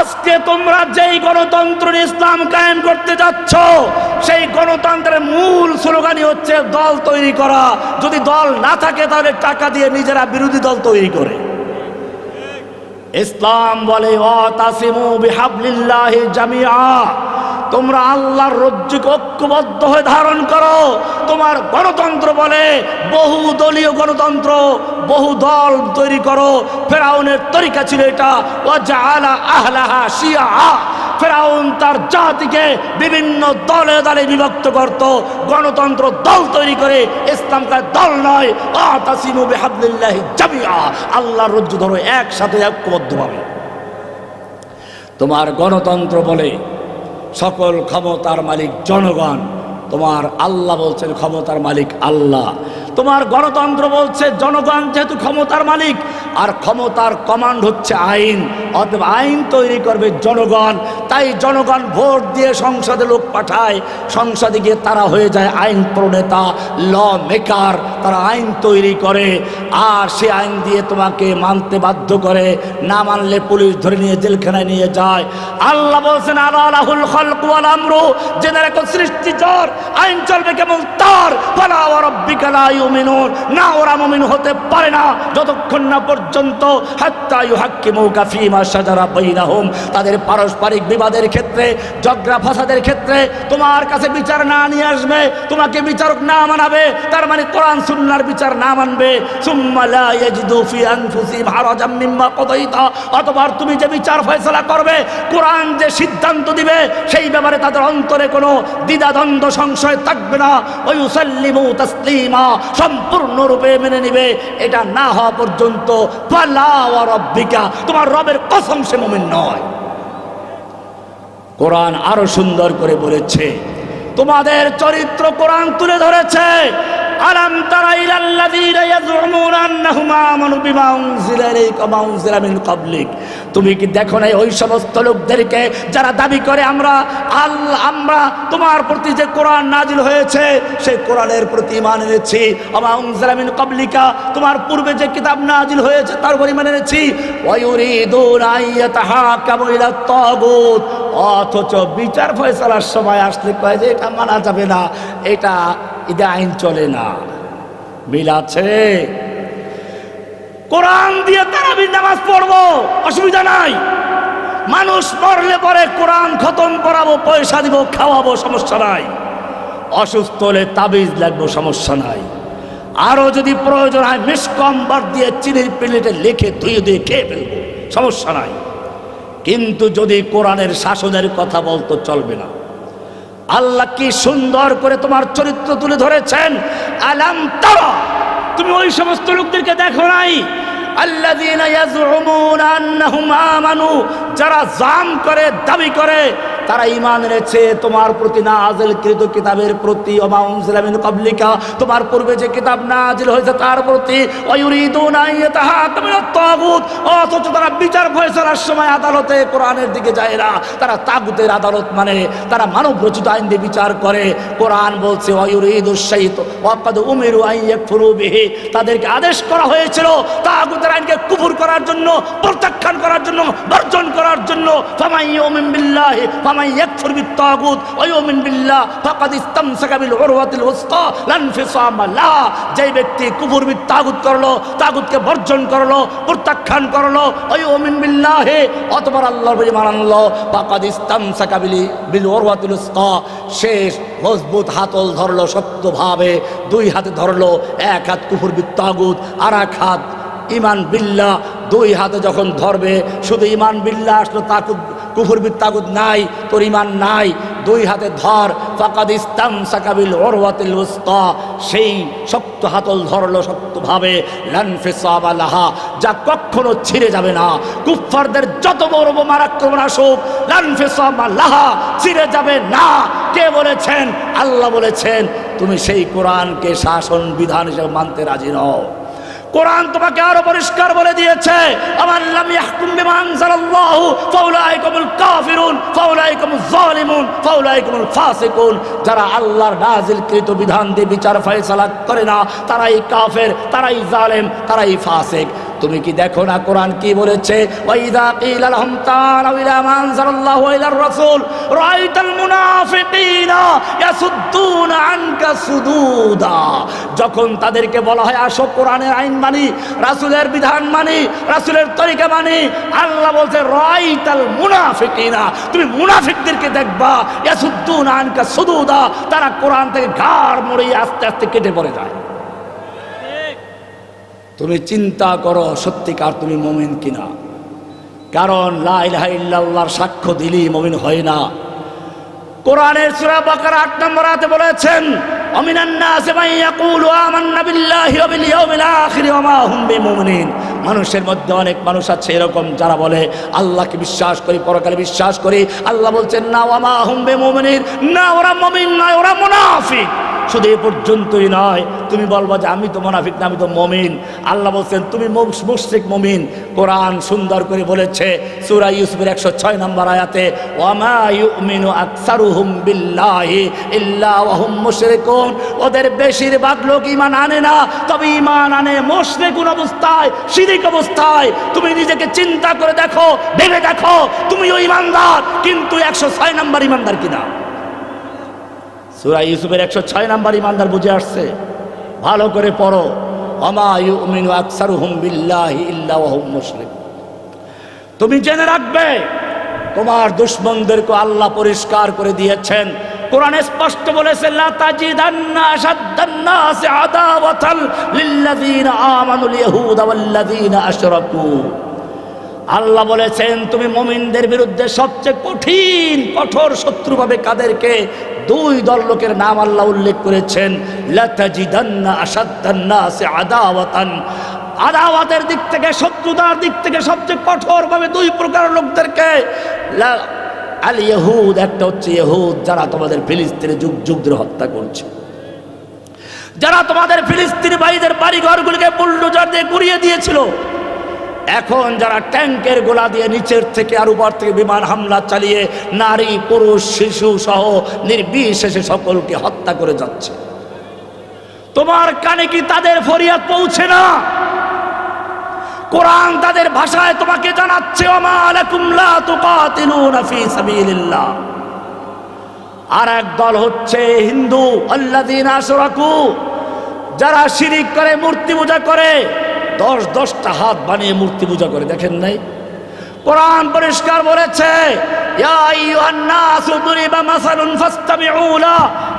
আজকে তোমরা যেই গণতন্ত্র ইসলাম কায়েম করতে যাচ্ছ, সেই গণতন্ত্রের মূল স্লোগানই হচ্ছে দল তৈরি করা। যদি দল না থাকে, তাহলে টাকা দিয়ে নিজেরা বিরোধী দল তৈরি করে। ইসলাম বলে অ তাসিমু বিহাবলিল্লাহি জামিআ। তোমরা আল্লাহর রজ্জুকে ঐক্যবদ্ধ হয়ে ধারণ করো। তোমার গণতন্ত্র বলে বহু দলীয় গণতন্ত্র, বহু দল তৈরি করো। ফেরাউনের তরিকা ছিল এটা ও জাআলা আহলাহা শিয়া। ফেরাউন তার জাতিকে বিভিন্ন দলে দলে বিভক্ত করত। গণতন্ত্র দল তৈরি করে ইসলামকার দল নয়। আতাসিমু বিহাবলিল্লাহি জামিআ। আল্লাহর রজ্জু ধরো, একসাথে ঐক্যবদ্ধভাবে। তোমার গণতন্ত্র বলে সকল ক্ষমতার মালিক জনগণ। তোমার আল্লাহ বলছেন ক্ষমতার মালিক আল্লাহ। তোমার গণতন্ত্র বলছে জনগণ যেহেতু ক্ষমতার মালিক, আর ক্ষমতার কমান্ড হচ্ছে আইন। অতএব আইন তৈরি করবে জনগণ। তাই জনগণ ভোট দিয়ে সংসদে লোক পাঠায়। সংসদে গিয়ে তারা হয়ে যায় আইন প্রণেতা ল মেকার তারা আইন তৈরি করে। আর সে আইন দিয়ে তোমাকে মানতে বাধ্য করে। না মানলে পুলিশ ধরে নিয়ে জেলখানায় নিয়ে যায়। আল্লাহ বলছেন আলাহুল খলকুয়াল আমরু। সৃষ্টি জ্বর, আইন চলবে কেমন তার? ফালা না, ওরা মুমিন হতে পারে না। যতক্ষণ না পর্যন্ত, হাত্তা ইউহাক্কিমুকা ফীমা শাজারা বাইনাহুম। তাদের পারস্পরিক বিবাদের ক্ষেত্রে ঝগড়া ফাসাদের ক্ষেত্রে তোমার কাছে বিচার না নিয়ে আসবে, তোমাকে বিচারক না মানাবে, তার মানে কোরআন সুন্নার বিচার না মানবে। অতঃপর তুমি যে বিচার ফয়সালা করবে, কোরআন যে সিদ্ধান্ত দিবে, সেই ব্যাপারে তাদের অন্তরে কোনো দ্বিধাদ্বন্দ্ব, সংশয় থাকবে না। ওই উসাল্লিমু তাসলিমা, সম্পূর্ণরূপে মেনে নিবে। এটা না হওয়া পর্যন্ত পালা রব্বিকা। তোমার রবের কসম সে মোমেন নয়। কোরআন আরও সুন্দর করে বলেছে তোমাদের চরিত্র কোরআন তুলে ধরেছে। আলাম তারা ইলাল্লাযীনা ইয়াজউমুনা আন্নাহুম আমানু বিমা উনজিলা ইলাইকা মা উনজিলা মিন ক্বাবলিক। তুমি কি দেখো না ওই সমস্ত লোকদেরকে যারা দাবি করে আমরা আল আমরা তোমার প্রতি যে কোরআন নাজিল হয়েছে, সেই কোরআনের প্রতি ইমান এনেছি। আমা উনজিলা মিন ক্বাবলিকা, তোমার পূর্বে যে কিতাব নাজিল হয়েছে তার উপর ইমান এনেছি। ওয়ায়ুরিদুনা আইয়াতাহাকামু ইলা তাগুত অথচ বিচার ফয়সালার সময় আসলে কয় যে এটা মানা যাবে না, এটা এটা আইন চলে না। মিল আছে? কোরআন দিয়ে তারাবির নামাজ পড়ব, অসুবিধা নাই। মানুষ মরলে পরে কোরআন খতম করাবো, পয়সা দিব, খাওয়াবো, সমস্যা নাই। অসুস্থ হলে তাবিজ লাগবো, সমস্যা নাই। আরও যদি প্রয়োজন হয় মিসকম বার দিয়ে চিনির প্লেটে লিখে ধুয়ে দিয়ে খেয়ে ফেলব, সমস্যা নাই। কিন্তু যদি কোরআনের শাসনের কথা বলতো, চলবে না। আল্লাহ কি সুন্দর করে তোমার চরিত্র তুলে ধরেছেন? আলাম তারা। তুমি ওই সমস্ত লোকদেরকে দেখো নাই। আল্লাহ আমানু, যারা জাম করে, দাবি করে, তারা ইমান এনেছে। তোমার প্রতি নাযিলকৃত কিতাবের প্রতি, ওমা উনজিলা মিন ক্বাবলিকা। তোমার পূর্বে যে কিতাব নাযিল হয়েছে, তার প্রতি অথচ তারা বিচার ফয়সালার সময় আদালতে কোরআনের দিকে যায় না। তারা তাগুতের আদালত মানে তারা মানব রচিত আইন দিয়ে বিচার করে। কোরআন বলছে ওয়ুরিদুশ শাইত ওয়াকাদ উমিরু বিহি। তাদেরকে আদেশ করা হয়েছিল, তাগুতের আইনকে করার জন্য, প্রত্যাখ্যান করার জন্য, বর্জন করার জন্য, ফামাই ইউমিন বিল্লাহি, ফামাই ইয়াকফুর বিত্তাগুত, ওয়া ইউমিন বিল্লাহ, ফাকাদ ইসতামসাকা বিল উরওয়াতিল উসকা লান ফিসামা লা, যেই ব্যক্তি কুফর বিত্তাগুত করল, তাগুতকে বর্জন করল, প্রত্যাখ্যান করল, ওয়া ইউমিন বিল্লাহি, অতঃপর আল্লাহর প্রতি মান আনলো, ফাকাদ ইসতামসাকা বিল বিল উরওয়াতিল উসকা শেষ মজবুত হাতল ধরলো শক্তভাবে দুই হাতে ধরলো, এক হাত কুফর বিত্তাগুত, আর এক হাত ইমান বিল্লাহ দুই হাতে যখন ধরবে, শুধু ইমান বিল্লাহ আসলো, তাকুদ, কুফুর বিত্তাগুদ নাই, তোর ইমান নাই, দুই হাতে ধর, ফাকাদ ইস্তাম সাকাবিল ওরওয়াতিল উস্তা, সেই শক্ত হাতল ধরলো শক্তভাবে আলাহা যা কখনো ছিঁড়ে যাবে না, কুফফারদের যত বড় বোমার আক্রমণ আসুক আলাহা ছিঁড়ে যাবে না। কে বলেছেন? আল্লাহ বলেছেন, তুমি সেই কোরআনকে শাসন বিধান হিসেবে মানতে রাজি নও। কোরআন তোমাকে আরও পরিষ্কার বলে দিয়েছে। আমার লাম ইয়াহকুম বিমা আনজালাল্লাহু, ফাউলাইকুমুল কাফিরুন, ফাউলাইকুমুজ জালিমুন, ফাউলাইকুমুল ফাসিকুন। যারা আল্লাহর নাজিলকৃত বিধান দিয়ে বিচার ফয়সালা করে না, তারাই কাফের, তারাই জালেম, তারাই ফাসিক। তুমি কি দেখো না কোরআন কি বলেছে? ওয়াইদা কিলা লাহুম তাআলাউ ইলা মা আনজালাল্লাহু ইলার রাসূল, রাআইতাল মুনাফিকিনা। আনকা সুদুদা। যখন তাদেরকে বলা হয়, আসো কোরআনের আইন মানি, রাসূলের বিধান মানি, রাসূলের তরিকা মানি, আল্লাহ বলছে রাআইতাল মুনাফিকিনা। তুমি মুনাফিকদেরকে দেখবা, ইয়াসুদ্দুনা আনকা সুদুদা, তারা কোরআন থেকে ঘাড় মুড়িয়ে আস্তে আস্তে কেটে পড়ে যায়। তুমি চিন্তা করো, সত্যিকার তুমি মমিন কিনা? কারণ লাইল্লাহর সাক্ষ্য দিলি মমিন হয় না। কোরআনের সূরা বাকারা আট নম্বর আয়াতে বলেছেন ওয়া হুম মানুষের মধ্যে অনেক মানুষ আছে এরকম যারা বলে, আল্লাহকে বিশ্বাস করি, পরকালে বিশ্বাস করি। আল্লাহ বলছেন, না, ওয়া মা না, ওরা মুমিন নয়, ওরা মুনাফিক। শুধু এ পর্যন্তই নয়। তুমি বলবা যে আমি তো মোনাফিক না, আমি তো মমিন। আল্লাহ বলছেন, তুমি মুশরিক, মমিন। কোরআন সুন্দর করে বলেছে সূরা ইউসুফের একশো ছয় নম্বর আয়াতে, ওয়ামা ইউমিনু আকসারুহুম বিল্লাহি ইল্লা ওয়াহুম ওদের বেশিরভাগ লোক ইমান আনে না, তবে ইমান আনে মুশরিকুন অবস্থায়, শিরিক অবস্থায়। তুমি নিজেকে চিন্তা করে দেখো, ভেবে দেখো তুমি ওই ইমানদার কিন্তু একশো ছয় নম্বর ইমানদার কিনা? সুরা ইউসুফের একশো ছয় নাম্বার ইমানদার বুঝে আসছে। ভালো করে পড়ো। অমা ইউমিনু আকসারুহুম বিল্লাহি ইল্লা ওয়াহুম মুশরিক। তুমি জেনে রাখবে, তোমার দুশ্মনদেরকে আল্লাহ পরিষ্কার করে দিয়েছেন। কোরআনে স্পষ্ট বলেছে, লা তাজিদান্না আশাদ্দান্নাসি আদাওয়াতাল লিল্লাযিনা আমানুল ইয়াহুদা ওয়াল্লাযিনা আশরাকু। আল্লাহ বলেছেন, তুমি মমিনদের বিরুদ্ধে সবচেয়ে কঠিন, কঠোর শত্রু পাবে কাদেরকে? দুই দল লোকের নাম আল্লাহ উল্লেখ করেছেন আদাওয়াতান। আদাওয়াতের দিক থেকে, শত্রুতার দিক থেকে সবচেয়ে কঠোর ভাবে দুই প্রকার লোকদেরকে আল ইহুদ, একটা হচ্ছে ইহুদ, যারা তোমাদের ফিলিস্তিনে যুগ যুগ ধরে হত্যা করছে। যারা তোমাদের ফিলিস্তিনি ভাইদের বাড়ি ঘরগুলিকে বুলডোজার দিয়ে গুড়িয়ে দিয়েছিল এখন যারা ট্যাঙ্কের গোলা দিয়ে নিচের থেকে আর উপর থেকে বিমান হামলা চালিয়ে নারী, পুরুষ, শিশু সহ নির্বিশেষে সকলকে হত্যা করে যাচ্ছে। তোমার কানে কি তাদের ফরিয়াদ পৌঁছে না? কোরআন তাদের ভাষায় তোমাকে জানাচ্ছে আর এক দল হচ্ছে হিন্দু আল্লাহ যারা শিরিক করে, মূর্তি পূজা করে দশ দশটা হাত বানিয়ে মূর্তি পূজা করে দেখেন নাই? কোরআন পরিষ্কার বলেছে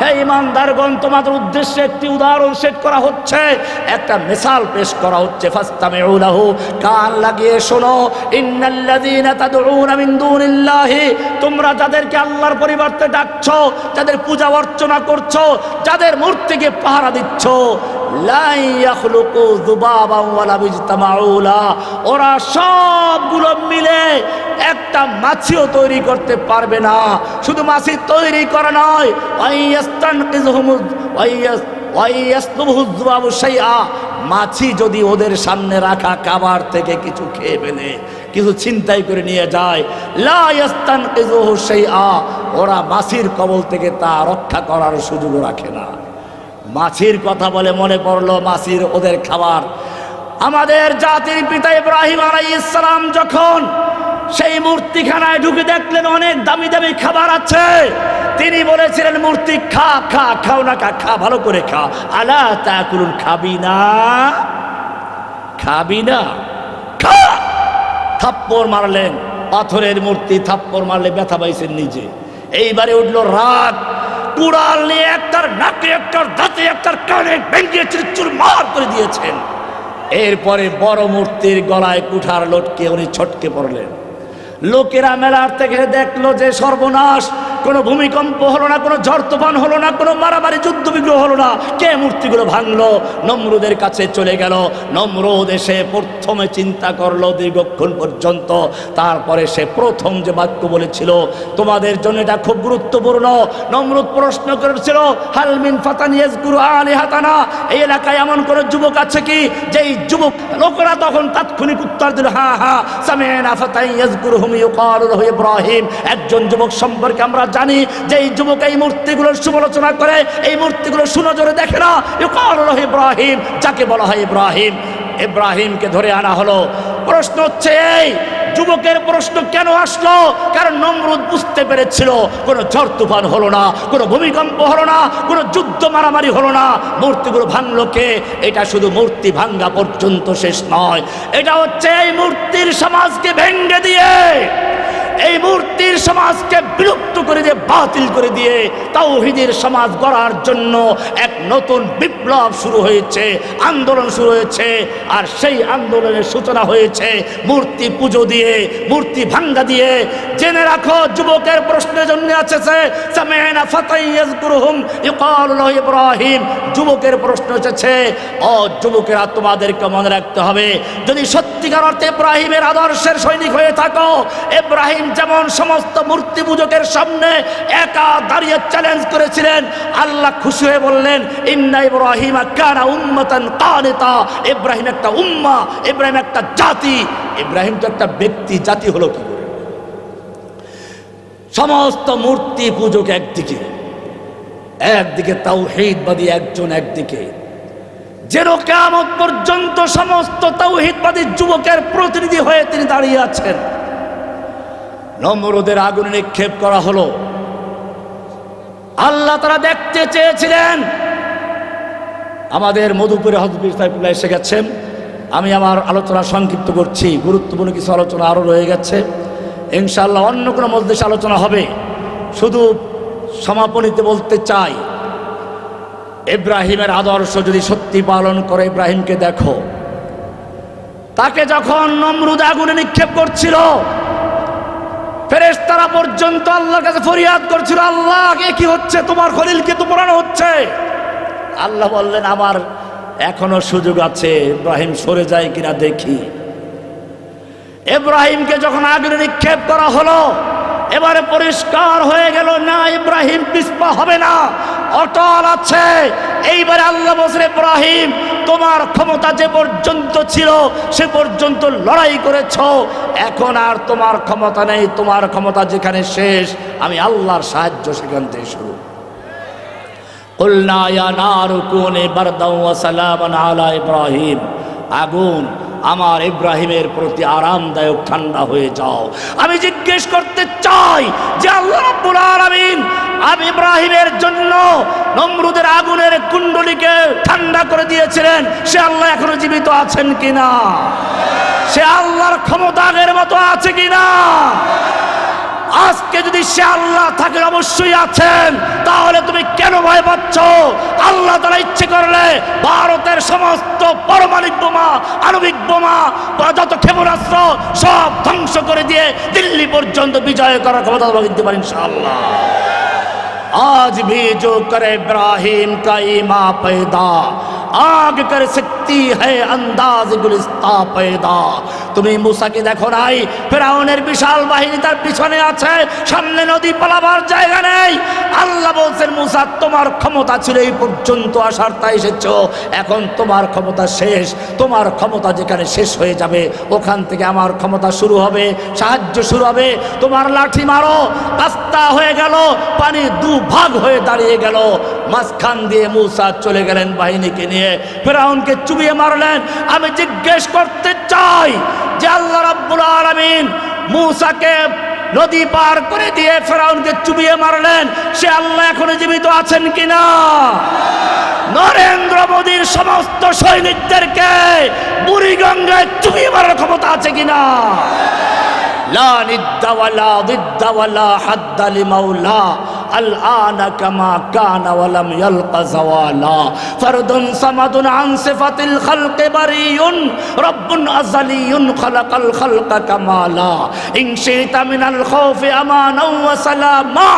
হে ইমানদারগণ, তোমাদের উদ্দেশ্যে একটি উদাহরণ সেট করা হচ্ছে। একটা মিসাল পেশ করা হচ্ছে। ফাসতামিউ লাহু, কান লাগিয়ে শোনো। ইন্নাল্লাযীনা তাদউনা মিন দুনিল্লাহি, তোমরা যাদেরকে আল্লাহর পরিবর্তে ডাকছো, যাদের পূজা অর্চনা করছ, যাদের মূর্তিকে পাহারা দিচ্ছ ওরা সবগুলো মিলে একটা মাছিও তৈরি করতে পারবে না। শুধু মাছি তৈরি করা নয় মাছি যদি ওদের সামনে রাখা খাবার থেকে কিছু খেয়ে ফেলে, কিছু ছিনতাই করে নিয়ে যায়, লা ইয়াস্তানকিযুহু শাইআ। ওরা মাছির কবল থেকে তা রক্ষা করার সুযোগও রাখে না। মাছির কথা বলে মনে পড়ল মাছির ওদের খাবার। আমাদের জাতির পিতা ইব্রাহিম আলাই ইসলাম যখন সেই মূর্তিখানায় ঢুকে দেখলেন, অনেক দামি দামি খাবার আছে। তিনি বলেছিলেন, মূর্তি খা খা, খাও না, খা খা, ভালো করে খা। আলা তা করুন খাবি না খাবি না খা! থাপ্পড় মারলেন, পাথরের মূর্তি থাপ্পড় মারলে ব্যথা পাইছেন নিজে। এইবারে উঠল রাগ কুড়াল নিয়ে একটার নাকে, একটার দাঁতে, একটার কানে ভেঙে চুর মার করে দিয়েছেন। এরপরে বড় মূর্তির গলায় কুঠার লটকে উনি ছটকে পড়লেন। লোকেরা মেলার থেকে দেখল যে সর্বনাশ। কোনো ভূমিকম্প হলো না, কোনো ঝড় তুফান হলো না, কোনো মারামারি, যুদ্ধ বিগ্রহ হলো না। কে মূর্তিগুলো ভাঙলো? নমরুদের কাছে চলে গেল। নমরুদ এসে প্রথমে চিন্তা করল দীর্ঘক্ষণ পর্যন্ত। তারপরে সে প্রথম যে বাক্য বলেছিল, তোমাদের জন্য এটা খুব গুরুত্বপূর্ণ। নমরুদ প্রশ্ন করেছিল হালমিন ফাতানিয়াস গুরু আলী হাতানা এই এলাকায় এমন কোনো যুবক আছে কি, যেই যুবক, লোকরা তখন তাৎক্ষণিক উত্তর দিল হ্যাঁ হ্যাঁ সামেনা ফাতাইয়াস গুরু ইব্রাহিম। একজন যুবক সম্পর্কে আমরা জানি যে এই যুবক এই মূর্তিগুলোর সমালোচনা করে, এই মূর্তিগুলো সুনজরে দেখে না। ইব্রাহিম, যাকে বলা হয় ইব্রাহিম। ইব্রাহিমকে ধরে আনা হলো। প্রশ্ন হচ্ছে এই যুবকের প্রশ্ন কেন আসলো? কারণ নমরুদ বুঝতে পেরেছিল, কোনো ঝড় তুফান হলো না, কোনো ভূমিকম্প হলো না, কোনো যুদ্ধ মারামারি হলো না। মূর্তিগুলো ভাঙলো কে? এটা শুধু মূর্তি ভাঙ্গা পর্যন্ত শেষ নয়। এটা হচ্ছে এই মূর্তির সমাজকে ভেঙ্গে দিয়ে এই মূর্তির সমাজকে বিলুপ্ত করে দিয়ে, বাতিল করে দিয়ে তাওহিদের সমাজ গড়ার জন্য এক নতুন বিপ্লব শুরু হয়েছে, আন্দোলন শুরু হয়েছে, আর সেই আন্দোলনের সূচনা হয়েছে মূর্তি পুজো দিয়ে, মূর্তি ভাঙ্গা দিয়ে। জেনে রাখো, যুবকের প্রশ্নের জন্য আছে ইব্রাহিম। যুবকের প্রশ্ন এসেছে, ও যুবকেরা, তোমাদেরকে মনে রাখতে হবে, যদি সত্যিকার অর্থে ইব্রাহিমের আদর্শের সৈনিক হয়ে থাকো, ইব্রাহিম যেমন সমস্ত মূর্তি পূজকের সামনে একা দাঁড়িয়ে চ্যালেঞ্জ করেছিলেন। আল্লাহ খুশি হয়ে বললেন, ইন্না ইব্রাহিম কানা উম্মাতান কানিতা। ইব্রাহিম একটা উম্মা, ইব্রাহিম একটা জাতি। ইব্রাহিম তো একটা ব্যক্তি, জাতি হলো কি করে? সমস্ত মূর্তি পূজক একদিকে। একদিকে তাওহীদবাদী একজন একদিকে। যেন কেমন পর্যন্ত সমস্ত তাওহীদবাদী যুবকের প্রতিনিধি হয়ে তিনি দাঁড়িয়ে আছেন। নমরুদের আগুনে নিক্ষেপ করা হলো। আল্লাহ তারা দেখতে চেয়েছিলেন। আমাদের মধুপুরে হজবির সাহেবুল্লাহ এসে গেছেন। আমি আমার আলোচনা সংক্ষিপ্ত করছি। গুরুত্বপূর্ণ কিছু আলোচনা আরও রয়ে গেছে। ইনশাআল্লাহ অন্য কোনো মধ্যে আলোচনা হবে। শুধু সমাপনীতে বলতে চাই, ইব্রাহিমের আদর্শ যদি সত্যি পালন করে ইব্রাহিমকে দেখো। তাকে যখন নমরুদ আগুনে নিক্ষেপ করছিল ফেরেশতারা পর্যন্ত আল্লাহর কাছে ফরিয়াদ করছিল আল্লাহ এ কি হচ্ছে? তোমার খলিলকে তো পড়ানো হচ্ছে। আল্লাহ বললেন, আমার এখনও সুযোগ আছে, ইব্রাহিম সরে যায় কিনা দেখি। ইব্রাহিমকে যখন আগুনে নিক্ষেপ করা হলো এবারে পরিষ্কার হয়ে গেল না ইব্রাহিম পিসপা হবে না অটল আছে এইবারে আল্লাহ বসে ইব্রাহিম তোমার ক্ষমতা যে পর্যন্ত ছিল সে পর্যন্ত লড়াই করেছ এখন আর তোমার ক্ষমতা নেই তোমার ক্ষমতা যেখানে শেষ আমি আল্লাহর সাহায্য সেখান থেকে শুরু قلنا يا نار كوني بردا وسلاما على ইব্রাহিম আগুন আমার ইব্রাহিমের প্রতি আরামদায়ক ঠান্ডা হয়ে যাও। আমি জিজ্ঞেস করতে চাই যে আল্লাহ রাব্বুল আলামিন, আমি ইব্রাহিমের জন্য নমরুদের আগুনের কুণ্ডলীকে ঠান্ডা করে দিয়েছিলেন। সে আল্লাহ এখনও জীবিত আছেন কিনা? সে আল্লাহর ক্ষমতা আগের মতো আছে কিনা? আজকে যদি সে আল্লাহ থাকে অবশ্যই আছেন তাহলে তুমি কেন ভয় পাচ্ছ আল্লাহ তারা ইচ্ছে করলে ভারতের সমস্ত পারমাণবিক বোমা আণবিক বোমা বা যত ক্ষেপণাস্ত্র সব ধ্বংস করে দিয়ে দিল্লি পর্যন্ত বিজয় করার ক্ষমতা দিতে পারেন ইনশাআল্লাহ आज भी जो करे इब्राहिम का ईमा पैदा आग कर सकती গুলিস্তা পেদা। তুমি মুসাকে দেখো নাই, ফেরাউনের বিশাল বাহিনী তার পিছনে আছে, সামনে নদী পালাবার জায়গা নেই। আল্লাহ বলছেন, মুসা, তোমার ক্ষমতা ছিল এই পর্যন্ত আসার তা এসেছ। এখন তোমার ক্ষমতা শেষ। তোমার ক্ষমতা যেখানে শেষ হয়ে যাবে, ওখান থেকে আমার ক্ষমতা শুরু হবে, সাহায্য শুরু হবে। তোমার লাঠি মারো, রাস্তা হয়ে গেল, পানি দু ভাগ হয়ে দাঁড়িয়ে গেল। মাঝখান দিয়ে মুসা চলে গেলেন বাহিনীকে নিয়ে। ফেরাউনকে চুপ চুবিয়ে মারলেন। আমি জিজ্ঞেস করতে চাই যে আল্লাহ রাব্বুল আলামিন মুসাকে নদী পার করে দিয়ে ফেরাউনকে চুবিয়ে মারলেন। সে আল্লাহ এখনও জীবিত আছেন কিনা? নরেন্দ্র মোদীর সমস্ত সৈনিকদেরকে বুড়িগঙ্গায় চুবিয়ে মারার ক্ষমতা আছে কিনা? লা নিদ্দা ওয়ালা দিদ্দা ওয়ালা হাদ্দা লিমাউলা الآن كما كان ولم يلق زوالا. فرد صمد عن صفة الخلق بري رب أزلي خلق الخلق كمالا. إن شئت من الخوف أمانا وسلاما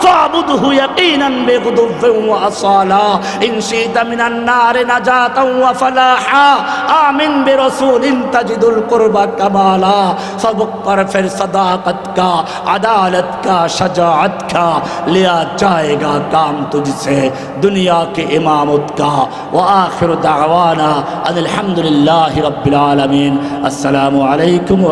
فاعبده يقينا بغضب وأصالا. إن شئت من النار نجاة وفلاحا آمن برسول تجد القرب كمالا. فبقر في صداقتك عدالتك شجاعتك का शजाअत का लिया जाएगा काम तुझसे दुनिया के इमामत का व आखिर दावाना अनिलहमदिल्ला रब्बिल आलमीन अस्सलामु अलैकुम